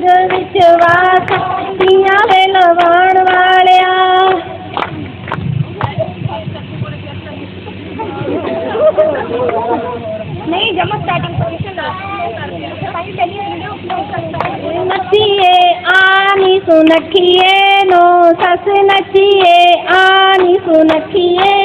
ਸਵਰਗ ਵਿੱਚ ਵਾਸ ਕੀਆਂ ਵੇ ਲਵਾਣ ਵਾਲਿਆ। ਨਹੀਂ ਜਮਾ ਸਟਾਰਟਿੰਗ ਪੋਜੀਸ਼ਨ ਦਾ ਭਾਈ ਪਹਿਲੀ ਵੀਡੀਓ ਅਪਲੋਡ ਕਰਦਾ ਨੱਚੀਏ ਆਨੀ ਸੁਨਖੀਏ ਨੋ ਸੱਸ ਨੱਚੀਏ ਆਨੀ ਸੁਨਖੀਏ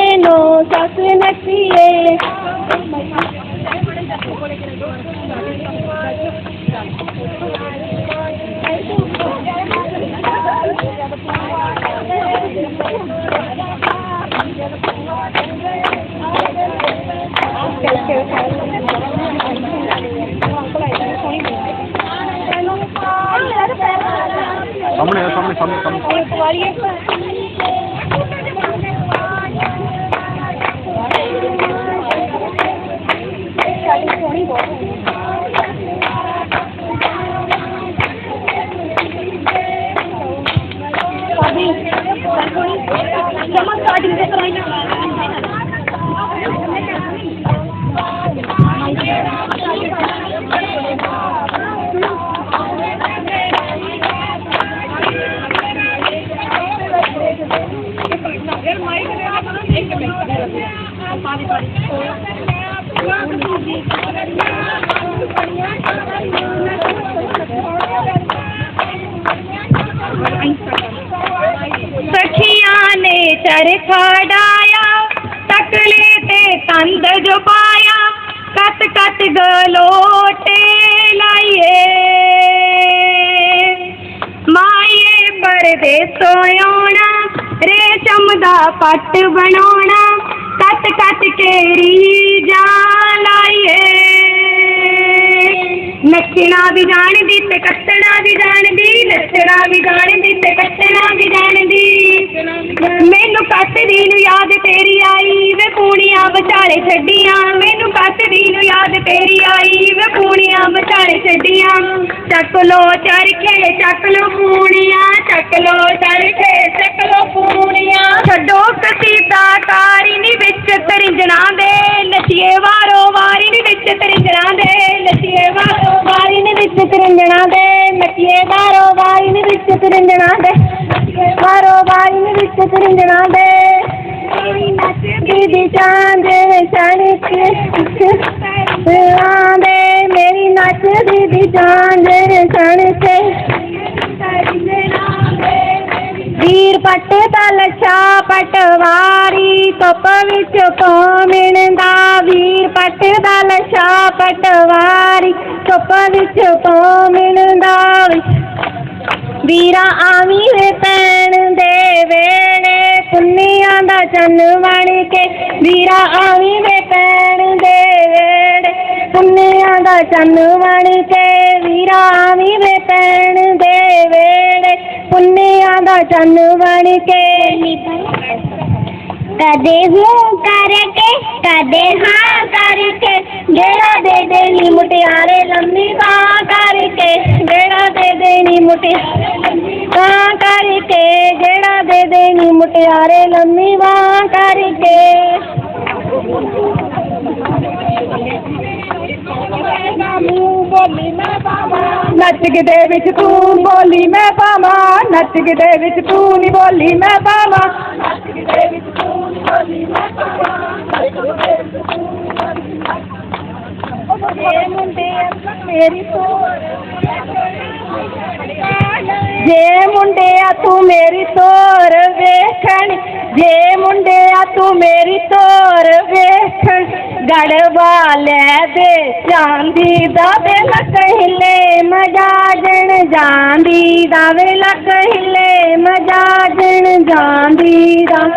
ਸਾਹਮਣੇ ਆ ਸਖੀਆਂ ਨੇ ਤਕਲੇ ਤੇ ਤੰਦ ਜੋ ਪਾਇਆ ਕਤ ਕਤ ਗਲੋਟੇ ਲਾਈਏ। ਮਾਏ ਪਰਦੇਸੋਂ ਆਉਣਾ ਰੇਸ਼ਮ ਦਾ ਪੱਟ ਬਣਾਉਣਾ ਕਤ ਕਤ ਕੇਰੀ ਜਾ ਲਾਈਏ। ਨੱਚਣਾ ਵੀ ਜਾਣਦੀ ਤੇ ਕੱਟਣਾ ਵੀ ਜਾਣਦੀ ਨੱਚਣਾ ਵੀ ਜਾਣਦੀ ਤੇ ਕੱਟਣਾ ਵੀ ਜਾਣਦੀ। ਮੈਨੂੰ ਕੱਟਦੀ ਨੂੰ ਯਾਦ ਤੇਰੀ ਆਈ, ਵੇ ਪੂਣੀਆਂ ਵਿਚਾਲੇ ਛੱਡੀਆਂ। ਮੈਨੂੰ ਕੱਟਦੀ ਨੂੰ ਯਾਦ ਤੇਰੀ ਆਈ, ਵੇ ਪੂਣੀਆਂ ਵਿਚਾਲੇ ਛੱਡੀਆਂ। ਚੱਕ ਲੋ ਚਰਖੇ, ਚੱਕ ਲੋ ਪੂਣੀਆਂ, ਚੱਕ ਲੋ ਚਰਖੇ, ਚੱਕ ਲੋ ਪੂਣੀਆਂ। ਛੱਡੋ ਕਸੀਦਾ ਕਾਰੀ ਨੀ ਵਿੱਚ ਤਰਿੰਜਣਾ ਦੇ, ਨਚੀਏ ਵਾਰੋ ਵਾਰੀ ਨੀ ਵਿੱਚ ਤਰਿੰਜਣਾ ਦੇ, ਨਚੀਏ ਵਾਰੋ ਵਾਰੀ ਨੀ ਵਿੱਚ ਤਰਿੰਜਣਾ ਦੇ, ਨਚੀਏ ਵਾਰੋ ਵਾਰੀ ਨੀ ਵਿੱਚ ਤਰਿੰਜਣਾ ਦੇ ਵਾਰੋ ਵਾਰੀ ਨੀ ਵਿੱਚ ਤਰਿੰਜਣਾ ਦੇ। ਦੀਦੀ ਚਾਂਦੇ ਸਣਕ ਆਂਦੇ ਮੇਰੀ ਨੱਚ ਦੀਦੀ ਚਾਂਦੇ ਸਣਕ ਵੀਰ ਪੱਟ ਦਾ ਲੱਛਾ ਪਟਵਾਰੀ ਧੁੱਪ ਵਿੱਚ ਕੋਮਣ ਦਾ ਵੀਰ ਪੱਟ ਦਾ ਲੱਛਾ ਪਟਵਾਰੀ ਧੁੱਪ ਵਿੱਚ ਕੋਮਣ ਦਾ ਵੀਰਾ ਆਵੀਂ ਵੇ ਪੈਣ ਦੇ ਵੇਲੇ ਪੁੰਨੀਆਂ ਦਾ ਚੰਨ ਬਣ ਕੇ ਵੀਰਾ ਆਵੀਂ ਵੇ ਪੈਣ ਦੇ ਵੇਲੇ ਪੁੰਨੀਆਂ ਦਾ ਚੰਨ ਬਣ ਕੇ ਵੀਰਾ ਆਵੀਂ ਵੇ ਪੈਣ ਦੇ ਵੇਲੇ ਪੁੰਨੀਆਂ ਦਾ ਚੰਨ ਬਣ ਕੇ ਕਦੇ ਹੂੰ ਕਰਕੇ, ਕਦੇ ਹਾਂ ਕਰਕੇ। ਜਿਹੜਾ ਦੇ ਦੇਣੀ ਮੁਟਿਆਰੇ ਲੰਮੀ ਬਾਹ ਕਰਕੇ ਜਿਹੜਾ ਦੇ ਦੇਣੀ ਮੁਟਿਆਰੇ ਲੰਮੀ ਕਰਕੇ ਜਿਹੜਾ ਦੇ ਦੇਣੀ ਮੁਟਿਆਰੇ ਲੰਮੀ ਬਾਹ ਕਰਕੇ। ਨੱਚ ਦੇ ਵਿੱਚ ਤੂੰ ਬੋਲੀ ਮੈਂ ਪਾਵਾਂ ਨੱਚ ਦੇ ਵਿੱਚ ਤੂੰ ਨਹੀਂ ਬੋਲੀ ਮੈਂ ਪਾਵਾਂ ਜੇ ਮੁੰਡੇ ਮੇਰੀ ਜੇ ਮੁੰਡਿਆ ਤੂੰ ਮੇਰੀ ਤੋਰ ਵੇਖਣ। ਜੇ ਮੁੰਡਿਆ ਤੂੰ ਮੇਰੀ ਤੋਰ ਵੇਖਣ। ਗੜਵਾ ਲੈ ਦੇ ਚਾਂਦੀ ਦਾ ਵੇਲਾ ਕਹਿਲੇ ਮਜਾਜਣ ਜਾਂਦੀ ਦਾ ਵੇਲਾ ਕਹਿਲੇ ਮਜਾਜਣ ਜਾਂਦੀ ਦਾ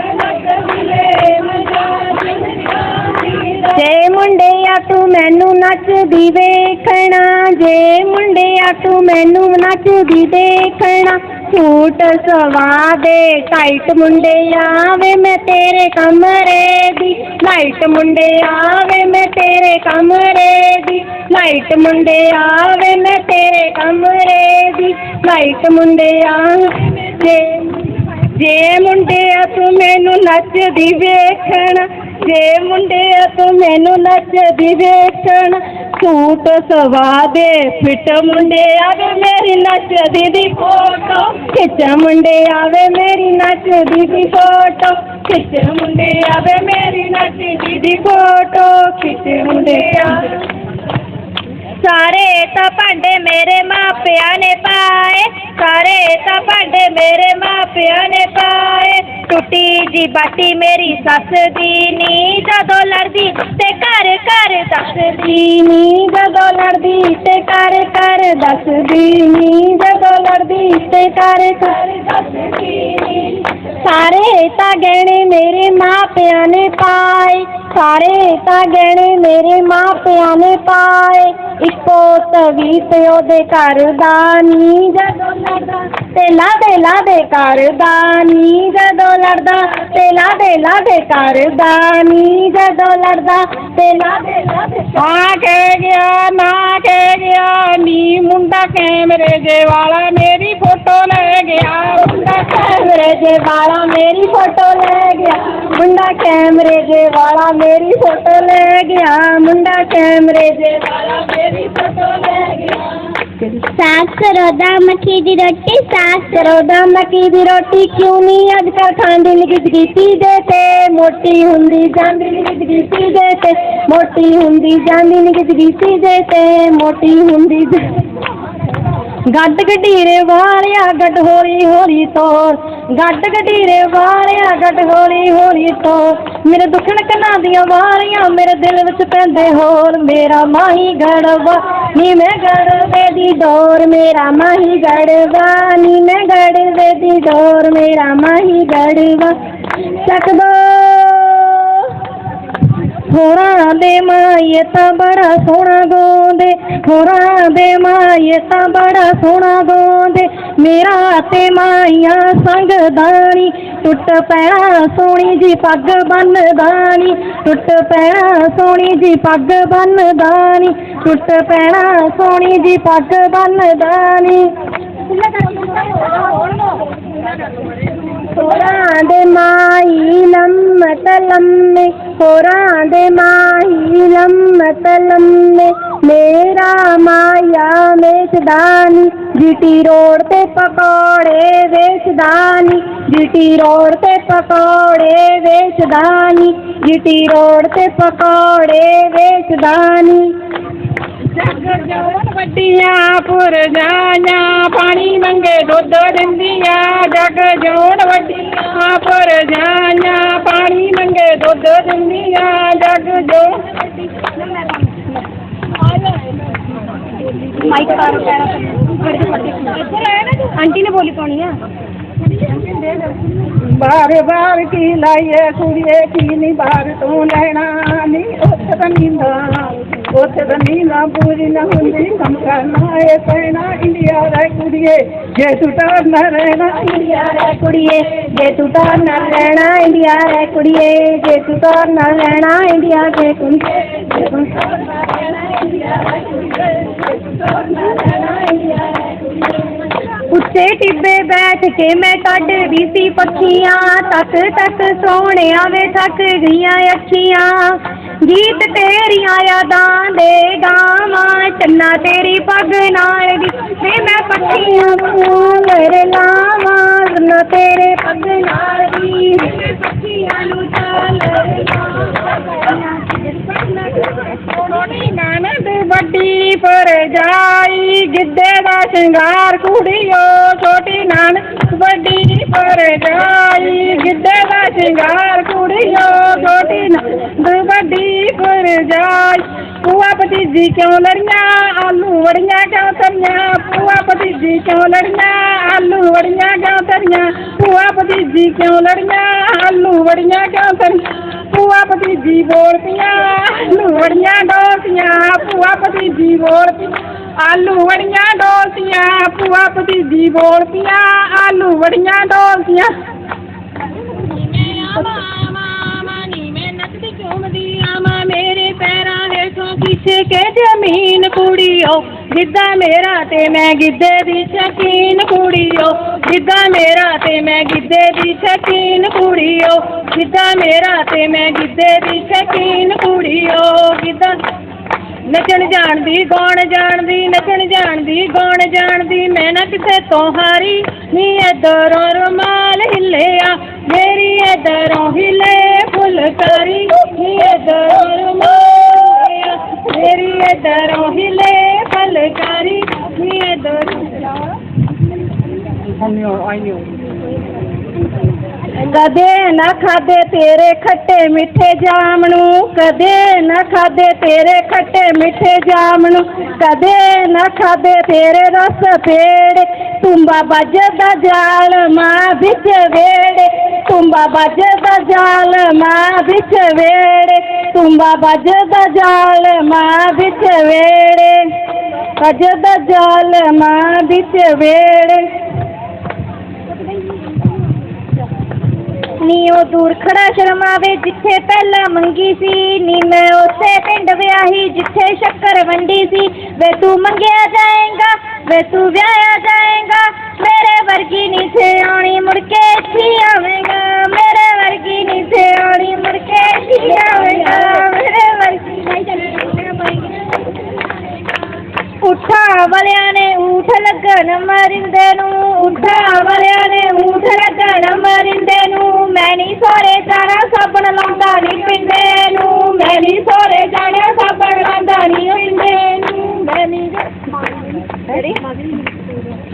ਜੇ ਮੁੰਡਿਆ ਤੂੰ ਮੈਨੂੰ ਨੱਚਦੀ ਵੇਖਣਾ, ਜੇ ਮੁੰਡਿਆ ਤੂੰ ਮੈਨੂੰ ਨੱਚਦੀ ਦੇਖਣਾ ਸੂਟ ਸਵਾ ਦੇ ਟਾਈਟ ਮੁੰਡਿਆ ਵੇ ਮੈਂ ਤੇਰੇ ਕਮਰੇ ਦੀ ਲਾਈਟ ਮੁੰਡਿਆ ਵੇ ਮੈਂ ਤੇਰੇ ਕਮਰੇ ਦੀ ਲਾਈਟ ਮੁੰਡਿਆ ਵੇ ਮੈਂ ਤੇਰੇ ਕਮਰੇ ਦੀ ਲਾਈਟ ਮੁੰਡਿਆ ਜੇ ਜੇ ਮੁੰਡਿਆ ਤੂੰ ਮੈਨੂੰ ਨੱਚਦੀ ਵੇਖਣਾ ਜੇ ਮੁੰਡਿਆ ਤੂੰ ਮੈਨੂੰ ਨੱਚਦੀ ਵੇਖਣ, ਸੂਟ ਸਵਾ ਦੇ। ਫਿੱਟ ਮੁੰਡਿਆ ਵੇ ਮੇਰੀ ਨੱਚਦੀ ਦੀ ਫੋਟੋ ਖਿੱਚ ਮੁੰਡੇ ਆਵੇ, ਮੇਰੀ ਨੱਚਦੀ ਦੀ ਫੋਟੋ ਖਿੱਚ ਮੁੰਡੇ ਆਵੇ, ਮੇਰੀ ਨੱਚਦੀ ਦੀ ਫੋਟੋ ਖਿੱਚ ਮੁੰਡੇ ਸਾਰੇ ਤਾਂ ਭਾਂਡੇ ਮੇਰੇ ਮਾਪਿਆਂ ਨੇ ਪਾਏ। ਸਾਰੇ ਤਾਂ ਭਾਂਡੇ ਮੇਰੇ ਮਾਪਿਆਂ ਨੇ ਟੁੱਟੀ ਜੀ ਬਾਟੀ ਮੇਰੀ ਸੱਸ ਦੀ ਨੀ ਜਦੋਂ ਲੜਦੀ ਤੇ ਘਰ ਘਰ ਦੱਸਦੀ। ਨੀ ਜਦੋਂ ਲੜਦੀ ਤੇ ਘਰ ਘਰ ਦੱਸਦੀ। ਨੀ ਜਦੋਂ ਲੜਦੀ ਤੇ ਘਰ ਘਰ ਦੱਸਦੀ। ਨੀ ਸਾਰੇ ਤਾਂ ਗਹਿਣੇ ਮੇਰੇ ਮਾਪਿਆਂ ਨੇ ਪਾਏ। ਸਾਰੇ ਤਾਂ ਗਹਿਣੇ ਮੇਰੇ ਮਾਪਿਆਂ ਨੇ ਪਾਏ ਇੱਕੋ ਤਵੀ ਤੇ ਉਹਦੇ ਘਰ ਦਾ ਨੀ ਜਦੋਂ ਲੜਦਾ ਤੇ ਲਾਦੇ ਲਾਦੇ ਘਰ ਦਾ ਨੀ ਜਦੋਂ ਲੜਦਾ ਤੇ ਲਾਦੇ ਲਾਦੇ ਘਰ ਦਾ ਨੀ ਜਦੋਂ ਲੜਦਾ ਤੇ ਲਾਦੇ ਲਾਦੇ ਆ ਕੇ ਗਿਆ ਨਾ ਕੇ ਗਿਆ ਨੀ ਮੁੰਡਾ ਕੈਮਰੇ ਜੇ ਵਾਲਾ ਮੇਰੀ ਫੋਟੋ ਲੈ ਗਿਆ ਮੁੰਡਾ ਕੈਮਰੇ ਜੇ ਵਾਲਾ ਮੇਰੀ ਫੋਟੋ ਲੈ ਗਿਆ ਮੁੰਡਾ ਕੈਮਰੇ ਜੇ ਵਾਲਾ ਮੇਰੀ ਫੋਟੋ ਲੈ ਗਿਆ, ਮੁੰਡਾ ਕੈਮਰੇ ਜੇ ਵਾਲਾ ਮੇਰੀ ਫੋਟੋ ਲੈ ਗਿਆ। ਸਾਗ ਸਰੋਦਾ ਮੱਕੀ ਦੀ ਰੋਟੀ ਸਾਗ ਸਰੋਦਾ ਮੱਕੀ ਦੀ ਰੋਟੀ, ਕਿਉਂ ਨਹੀਂ ਅੱਜ ਕੱਲ ਖਾਂਦੀ ਨਿਗਜਗੀਤੀ ਦੇ ਤੇ? ਮੋਟੀ ਹੁੰਦੀ ਜਾਂਦੀ ਨਿਗਜਗੀਤੀ ਦੇ ਤੇ, ਮੋਟੀ ਹੁੰਦੀ ਜਾਂਦੀ ਨਿਗਜਗੀਤੀ ਦੇ ਤੇ, ਮੋਟੀ ਹੁੰਦੀ ਗੱਡ ਗਡੀਰੇ ਵਾਲਿਆ, ਗੱਡ ਹੌਲੀ ਹੌਲੀ ਤੋਰ। ਗੱਡ ਗਡੀਰੇ ਵਾਲਿਆ, ਗੱਡ ਹੌਲੀ ਹੌਲੀ ਤੋਰ। ਮੇਰੇ ਦੁੱਖਣ ਕੰਨਾਂ ਦੀਆਂ ਵਾਰੀਆਂ ਮੇਰੇ ਦਿਲ ਵਿੱਚ ਪੈਂਦੇ ਹੋਰ। ਮੇਰਾ ਮਾਹੀ ਗੜਵਾ, ਨੀ ਮੈਂ ਗੜਵੇ ਦੀ ਡੋਰ। ਮੇਰਾ ਮਾਹੀ ਗੜਵਾ, ਨੀ ਮੈਂ ਗੜਵੇ ਦੀ ਡੋਰ। ਮੇਰਾ ਮਾਹੀ ਗੜਵਾ, ਚੱਕ ਹੋਰਾਂ ਦੇ ਮਾਏ ਤਾਂ ਬੜਾ ਸੋਹਣਾ ਗਾਉਂਦੇ, ਹੋਰਾਂ ਦੇ ਮਾਏ ਤਾਂ ਬੜਾ ਸੋਹਣਾ ਗਾਉਂਦੇ। ਮੇਰਾ ਤੇ ਮਾਈਆਂ ਸੰਗ ਦਾਣੀ, ਟੁੱਟ ਪੈਣਾ ਸੋਹਣੀ ਜੀ ਪੱਗ ਬੰਨਦਾਣੀ ਟੁੱਟ ਪੈਣਾ ਸੋਹਣੀ ਜੀ ਪੱਗ ਬੰਨਦਾਣੀ ਟੁੱਟ ਪੈਣਾ ਸੋਹਣੀ ਜੀ ਪੱਗ ਬੰਨਦਾਣੀ ਹੋਰਾਂ ਦੇ ਮਾਈ ਲੰਮਤ ਲੰਮੇ ਹੋਰਾਂ ਦੇ ਮਾਈ ਲੰਮਤ ਲੰਮੇ, ਮੇਰਾ ਮਾਇਆ ਵੇਚਦਾਨੀ, ਜੀਟੀ ਰੋਡ ਤੇ ਪਕੌੜੇ ਵੇਚਦਾਨੀ, ਜੀਟੀ ਰੋਡ ਤੇ ਪਕੌੜੇ ਵੇਚਦਾਨੀ, ਜੀਟੀ ਰੋਡ ਤੇ ਪਕੌੜੇ ਵੇਚਦਾਨੀ। ਜਗ ਜੋਨ ਵੱਡੀਆਂ ਪਾਣੀ ਮੰਗੇ ਦੁੱਧ ਦਿੰਦੀਆਂ। ਜਗ ਜੋਨ ਵੱਡੀਆਂ ਪੁਰਜਾਈਆਂ ਪਾਣੀ ਮੰਗੇ ਦੁੱਧ ਦਿੰਦੀਆਂ ਜਗ ਜੋ ਮਾਈਕ ਕਾਰੋ ਆਂਟੀ ਨੇ ਬੋਲੀ ਪਾਉਣੀ ਆ। ਬਾਰ ਬਾਰ ਕੀ ਲਾਈਏ ਕੁੜੀਏ ਕੀ ਨਹੀਂ ਬਾਹਰ ਤੂੰ ਲੈਣਾ ਨਹੀਂ ਉੱਥੇ ਤਾਂ ਨੀਂਦਾ ਉੱਥੇ ਤਾਂ ਨੀਂਦਾ ਪੂਰੀ ਨਾ ਹੁੰਦੀ ਕੰਮ ਕਰਨਾ ਏ ਪੈਣਾ ਇੰਡੀਆ ਰਹਿ ਕੁੜੀਏ ਜੇ ਤੂੰ ਤਾਂ ਨਾ ਰਹਿਣਾ ਇੰਡੀਆ ਰਹਿ ਕੁੜੀਏ ਜੇ ਤੂੰ ਤਾਂ ਨਾ ਰਹਿਣਾ ਇੰਡੀਆ ਰਹਿ ਕੁੜੀਏ ਜੇ ਤੂੰ ਤਾਂ ਨਾ ਰਹਿਣਾ ਇੰਡੀਆ ਦੇ ਕੁੜੀਏ ਜੇ ਤੂੰ ਤਾਂ ਨਾ ਰਹਿਣਾ ਇੰਡੀਆ ਰਹਿ ਕੁੜੀਏ ਜੇ ਤੂੰ ਤਾਂ ਨਾ ਰਹਿਣਾ ਇੰਡੀਆ ਰਹਿ ਕੁੜੀਏ ਉੱਤੇ ਟਿੱਬੇ ਬੈਠ ਕੇ ਮੈਂ ਕੱਢਦੀ ਸੀ ਪੱਖੀਆਂ ਤੱਕ ਤੱਕ ਸੋਹਣਿਆ ਵੇ ਥੱਕ ਗਈਆਂ ਅੱਖੀਆਂ ਗੀਤ ਤੇਰੀਆਂ ਯਾਦਾਂ ਦੇ ਗਾਵਾਂ ਚੰਨਾ ਤੇਰੀ ਪੱਗ ਨਾਲ ਦੀ ਵੇ ਮੈਂ ਪੱਖੀਆਂ ਨੂੰ ਲਾਵਾਂ ਨਾ ਤੇਰੇ ਪੱਗ ਨਾਲ ਦੀ ਵੇ ਨੂੰ ਚਾਲ ਸੋਹਣੀ ਨਨਦ ਵੱਡੀ ਪਰ ਜਾਈ ਗਿੱਧੇ ਦਾ ਸ਼ਿੰਗਾਰ ਕੁੜੀਓ ਛੋਟੀ ਵੱਡੀ ਗਿੱਧੇ ਦਾ ਸ਼ਿੰਗਾਰ, ਕੁੜੀਓ ਛੋਟੀ ਨਨ ਵੱਡੀ ਪਰ ਜਾਈ। ਪੂਆ ਭਤੀਜੀ ਕਿਉਂ ਲੜੀਆਂ, ਆਲੂ ਵੜੀਆਂ ਕਿਉਂ ਤਰੀਆਂ? ਪੂਆ ਭਤੀਜੀ ਕਿਉਂ ਲੜੀਆਂ, ਆਲੂ ਵੜੀਆਂ ਕਿਉਂ ਤਰੀਆਂ? ਪੂਆ ਭਤੀਜੀ ਕਿਉਂ ਲੜੀਆਂ, ਆਲੂ ਵੜੀਆਂ ਕਿਉਂ ਤਰੀਆਂ? ਪੂਆ ਭਤੀਜੀ ਬੋਲਦੀਆਂ, ਆਲੂ ਵੜੀਆਂ ਡੋਲਦੀਆਂ। ਪੂਆ ਭਤੀਜੀ ਬੋਲਦੀਆਂ ਆਲੂ ਵੜੀਆਂ ਡੋਲਦੀਆਂ ਪੂਆ ਭਤੀਜੀ ਬੋਲਦੀਆਂ ਆਲੂ ਵੜੀਆਂ ਡੋਲਦੀਆਂ ਆਵਾਂ। ਮੇਰੇ ਪੈਰਾਂ ਹੇਠੋਂ ਕਿਸੇ ਕੇ ਜ਼ਮੀਨ ਕੁੜੀਓ। ਜਿੱਦਾਂ ਮੇਰਾ ਤੇ ਮੈਂ ਗਿੱਧੇ ਦੀ ਸ਼ਕੀਨ ਕੁੜੀਓ। ਜਿੱਦਾਂ ਮੇਰਾ ਤੇ ਮੈਂ ਗਿੱਧੇ ਦੀ ਸ਼ਕੀਨ ਕੁੜੀਓ। ਜਿੱਦਾਂ ਮੇਰਾ ਤੇ ਮੈਂ ਗਿੱਧੇ ਦੀ ਸ਼ਕੀਨ ਕੁੜੀਓ। ਗਿੱਧਾ ਨੱਚਣ ਜਾਣਦੀ, ਗਾਉਣ ਜਾਣਦੀ, ਨੱਚਣ ਜਾਣਦੀ, ਗਾਉਣ ਜਾਣਦੀ। ਮੈਂ ਨਾ ਕਿਸੇ ਤੋਂ ਹਾਰੀ ਨੀ ਇਧਰੋਂ ਰੁਮਾਲ ਹਿੱਲਿਆ। ਮੇਰੀ ਇਧਰੋਂ ਹਿੱਲੇ ਫੁਲਕਾਰੀ ਨੀ ਇਧਰੋਂ ਰੁਮਾਲ ਹਿੱਲਿਆ। ਮੇਰੀ ਇਧਰੋਂ ਹਿੱਲੇ ਫੁਲਕਾਰੀ ਨੀ ਇਧਰੋਂ ਆਈ ਨਹੀਂ ਕਦੇ ਨਾ ਖਾਦੇ ਤੇਰੇ ਖੱਟੇ ਮਿੱਠੇ ਜਾਮ ਨੂੰ, ਕਦੇ ਨਾ ਖਾਦੇ ਤੇਰੇ ਖੱਟੇ ਮਿੱਠੇ ਜਾਮ ਨੂੰ, ਕਦੇ ਨਾ ਖਾਦੇ ਤੇਰੇ ਰਸ ਪੇੜੇ, ਤੁੰਬਾ ਵੱਜਦਾ ਜਾਲ ਮਾਂ ਵਿੱਚ ਵੇੜੇ, ਤੁੰਬਾ ਵੱਜਦਾ ਜਾਲ ਮਾਂ ਵਿੱਚ ਵੇੜੇ, ਤੁੰਬਾ ਵੱਜਦਾ ਜਾਲ ਮਾਂ ਵਿੱਚ ਵੇੜੇ, ਵੱਜਦਾ ਜਾਲ ਮਾਂ ਵਿੱਚ ਵੇੜੇ। ਨੀ ਉਹ ਦੂਰ ਖੜਾ ਸ਼ਰਮਾਵੇ, ਜਿੱਥੇ ਪਹਿਲਾਂ ਮੰਗੀ ਸੀ, ਨੀ ਮੈਂ ਉਸੇ ਪਿੰਡ ਵਿਆਹੀ, ਜਿੱਥੇ ਸ਼ੱਕਰ ਵੰਡੀ ਸੀ। ਵੇ ਤੂੰ ਮੰਗਿਆ ਜਾਏਗਾ, ਵੇ ਤੂੰ ਵਿਆਹਿਆ ਜਾਏਗਾ, ਮੇਰੇ ਵਰਗੀ ਨੀ ਥੇ ਆਉਣੀ, ਮੁੜ ਕੇ ਇੱਥੇ ਆਵੇਂਗਾ। ਮੇਰੇ ਵਰਗੀ ਨੀ ਥੇ ਆਉਣੀ, ਮੁੜ ਕੇ ਇੱਥੇ ਆਵੇਂਗਾ। ਮੇਰੇ ਵਰਗੀ ਉਠਾ ਵਾਲਿਆਂ ਨੇ ਊਠ ਲੱਗਣ ਮਰਿੰਦੇ ਨੂੰ ਉਠਾ ਵਾਲਿਆਂ ਨੇ ਊਠ ਲੱਗਣ ਮਰਿੰਦੇ ਨੂੰ। ਮੈਂ ਨਹੀਂ ਸੋਰੇ ਜਾਣਾ ਸਾਬਣ ਲਾਉਂਦਾ ਨਹੀਂ ਪਿੰਡੇ ਨੂੰ। ਮੈਂ ਨਹੀਂ ਸੋਰੇ ਜਾਣਾ ਸਾਬਣ ਲਾਉਂਦਾ ਨਹੀਂ ਪਿੰਡੇ ਨੂੰ। ਮੈਂ ਨਹੀਂ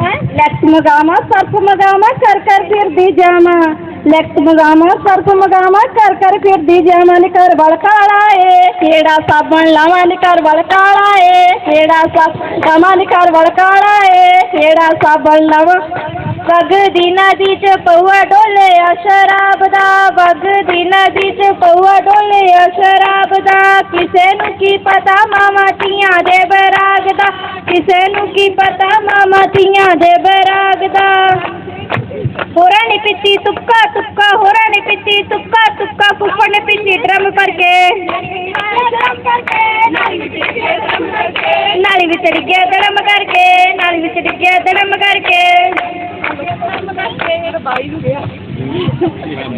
ਹੈ? ਲੈਕਸ ਮਗਾਵਾ ਸਰਫ ਮਗਾਵਾ ਕਰ ਕਰ ਫਿਰਦੀ ਜਾਵਾਂ। ਲੈਕਸ ਮਗਾਵਾ ਸਰਫ ਮਗਾਵਾ ਕਰ ਕਰ ਫਿਰਦੀ ਜਾਵਾਂ। ਨੀ ਘਰ ਵਲ ਕਾਲਾ ਏ ਕਿਹੜਾ ਸਾਬਣ ਲਾਵਾਂ ਨੀ ਘਰ ਵਲ ਕਾਲਾ ਏ ਕਿਹੜਾ ਸਾਬਣ ਲਾਵਾਂ ਨੀ ਘਰ ਵਲ ਕਾਲਾ ਏ ਕਿਹੜਾ ਸਾਬਣ ਲਾਵਾਂ। ਵਗ ਦੀ ਨਦੀ ਚ ਪਊਆ ਡੋਲਿਆ ਸ਼ਰਾਬ ਦਾ ਵਗ ਦੀ ਨਦੀ ਚ ਪਊਆ ਡੋਲਿਆ ਸ਼ਰਾਬ ਦਾ। ਕਿਸੇ ਨੂੰ ਕੀ ਪਤਾ ਮਾਮਾ ਧੀਆਂ ਦੇ ਬਰਾਗ ਦਾ, ਕਿਸੇ ਨੂੰ ਕੀ ਪਤਾ ਮਾਮਾ ਧੀਆਂ ਦੇ ਬਰਾਗ ਦਾ। ਨੇ ਤੁੱਕਾ ਤੁੱਕਾ ਹੋਰਾਂ ਨੇ ਪੀਤੀ ਤੁੱਕਾ ਤੁੱਕਾ ਫੁੱਫੜ ਨੇ ਪੀਤੀ ਡਰਮ ਕਰਕੇ। ਨਾਲੀ ਵਿੱਚ ਡਿੱਗਿਆ ਧਰਮ ਕਰਕੇ। ਨਾਲੀ ਵਿੱਚ ਡਿੱਗਿਆ ਧਰਮ ਕਰਕੇ।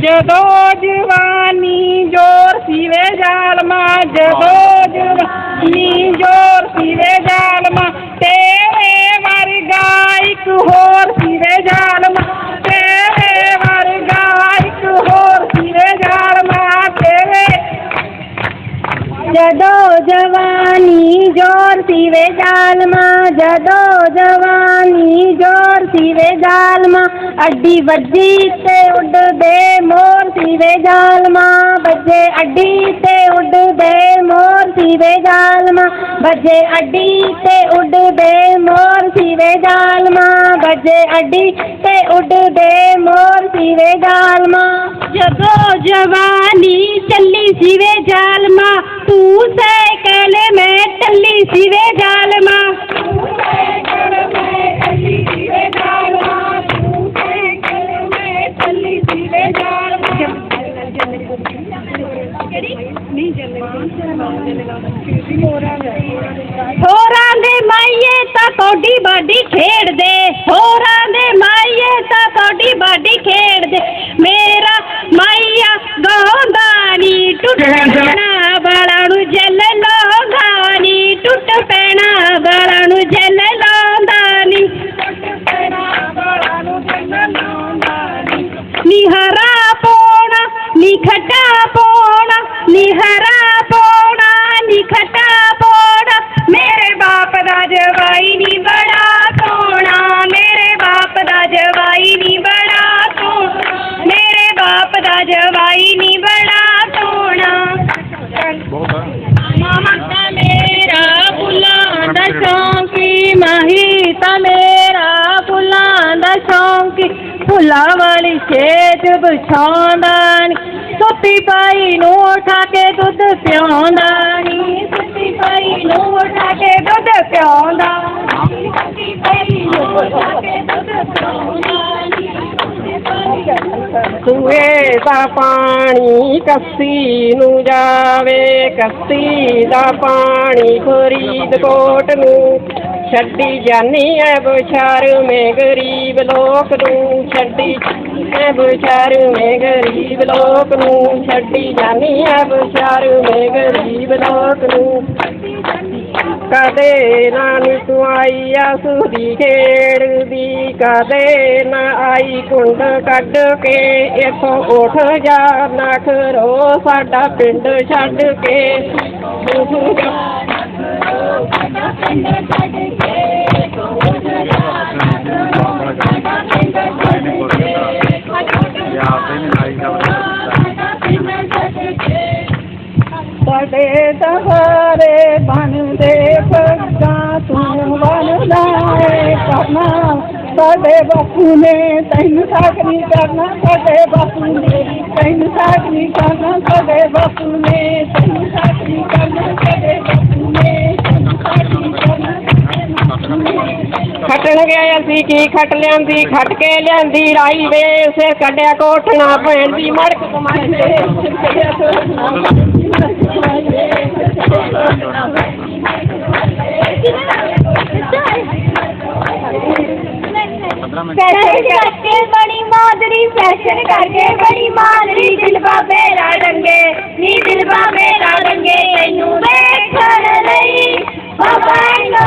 ਜਦੋਂ ਜਵਾਨੀ ਜੋਰ ਸੀਵੇ ਜ਼ਾਲਮਾ ਜਦੋਂ ਜਵਾਨੀ ਜੋਰ ਸੀਵੇ ਜ਼ਾਲਮਾ ਤੇਰੇ ਵਰਗਾ ਇੱਕ ਹੋਰ ਸੀਵੇ ਜਵਾਨੀ ਜੋਰ ਸੀਵੇ ਜ਼ਾਲਮਾ ਜਦੋਂ ਜਵਾਨੀ ਜੋਰ ਸੀਵੇ ਜ਼ਾਲਮਾ ਅੱਡੀ ਵੱਜੀ ਤੇ ਉੱਡਦੇ ਮੋਰ ਸੀਵੇ ਜ਼ਾਲਮਾ ਬੱਜੇ ਅੱਡੀ ਤੇ ਉੱਡਦੇ ਮੋਰ ਸੀਵੇ ਜ਼ਾਲਮਾ ਬੱਜੇ ਅੱਡੀ ਤੇ ਉੱਡਦੇ ਮੋਰ ਸੀਵੇ ਜ਼ਾਲਮਾ ਬੱਜੇ ਅੱਡੀ ਤੇ ਉੱਡਦੇ ਮੋਰ ਸੀਵੇ ਜ਼ਾਲਮਾ। ਜਦੋਂ ਜਵਾਨੀ ਚੱਲੀ ਸੀਵੇ ਜ਼ਾਲਮਾ, ਤੂੰ ਸਾਈਕਲ ਮੈਂ ਟੱਲੀ ਸੀਵੇ ਜ਼ਾਲਮਾ। ਹੋਰਾਂ ਦੇ ਮਾਈਏ ਤਾਂ ਕੌਡੀ ਬਾਡੀ ਖੇਡਦੇ ਹੋਰਾਂ ਫੁੱਲਾਂ ਵਾਲੀ ਵਿਛਾਉਂਦਾ ਨੀ। ਸੁੱਤੀ ਪਾਈ ਨੂੰ ਉਠਾ ਕੇ ਦੁੱਧ ਪਿਆਉਂਦਾ ਨੀ। ਸੁੱਤੀ ਪਾਈ ਨੂੰ ਉਠਾ ਕੇ ਦੁੱਧ ਪਿਆਉਂਦਾ ਸੁੱਤੀ ਪਾਈ ਨੂੰ ਉਠਾ ਕੇ ਦੁੱਧ ਪਿਆਉਂਦਾ ਸੂਏ ਦਾ ਪਾਣੀ ਕੱਸੀ ਨੂੰ ਜਾਵੇ, ਕੱਸੀ ਦਾ ਪਾਣੀ ਫਰੀਦਕੋਟ ਨੂੰ। ਛੱਡੀ ਜਾਨੀ ਐ ਬਸ਼ਾਰ ਮੇ ਗਰੀਬ ਲੋਕ ਨੂੰ, ਛੱਡੀ ਐ ਬਸ਼ਾਰ ਮੇ ਗਰੀਬ ਲੋਕ ਨੂੰ, ਛੱਡੀ ਜਾਨੀ ਐ ਬਸ਼ਾਰ ਮੇ ਗਰੀਬ ਲੋਕ ਨੂੰ। ਕਦੇ ਨਾ ਨੀ ਤੂੰ ਆਈ ਆਸੂਦੀ ਖੇੜਦੀ ਕਦੇ ਨਾ ਆਈ ਕੁੰਡ ਕੱਢ ਕੇ? ਇਥੋਂ ਉੱਠ ਜਾ ਨਾ ਖਰੋ ਸਾਡਾ ਪਿੰਡ ਛੱਡ ਕੇ। ਉੱਠ ਜਾ ਸਾਡੇ ਬਾਪੂ ਨੇ ਤੈਨੂੰ ਸਾਕ ਨਹੀਂ ਕਰਨਾ ਸਾਡੇ ਬਾਪੂ ਨੇ ਤੈਨੂੰ ਸਾਕ ਨਹੀਂ ਕਰਨਾ ਸਾਡੇ ਬਾਪੂ ਨੇ ਤੈਨੂੰ ਸਾਕ ਨਹੀਂ ਕਰਨਾ ਸਾਡੇ ਬਾਪੂ ਨੇ ਤੈਨੂੰ ਸਾਕ ਨਹੀਂ ਕਰਨਾ ਖੱਟਣ ਗਏ ਅਸੀਂ ਕੀ ਖੱਟ ਲਿਆਂਦੀ ਖੱਟ ਕੇ ਲਿਆਂਦੀ ਰਾਈ ਵੇ ਸੇ ਕੱਢਿਆ ਕੋਠਣਾ ਭੈਣ ਦੀ ਮੜਕ ਕਮਾਈ ਕੱਢਿਆ ਕੋਠਣਾ ਫੈਸ਼ਨ ਕਰਕੇ ਬੜੀ ਮਾਦਰੀ ਫੈਸ਼ਨ ਕਰਕੇ ਬੜੀ ਮਾਦਰੀ। ਦਿਲ ਬਾਬੇ ਰਾ ਰੰਗੇ, ਨੀ ਦਿਲ ਬਾਬੇ ਰਾ ਰੰਗੇ। ਤੈਨੂੰ ਵੇਖਣ ਲਈ ਬਾਬਾ ਨਾ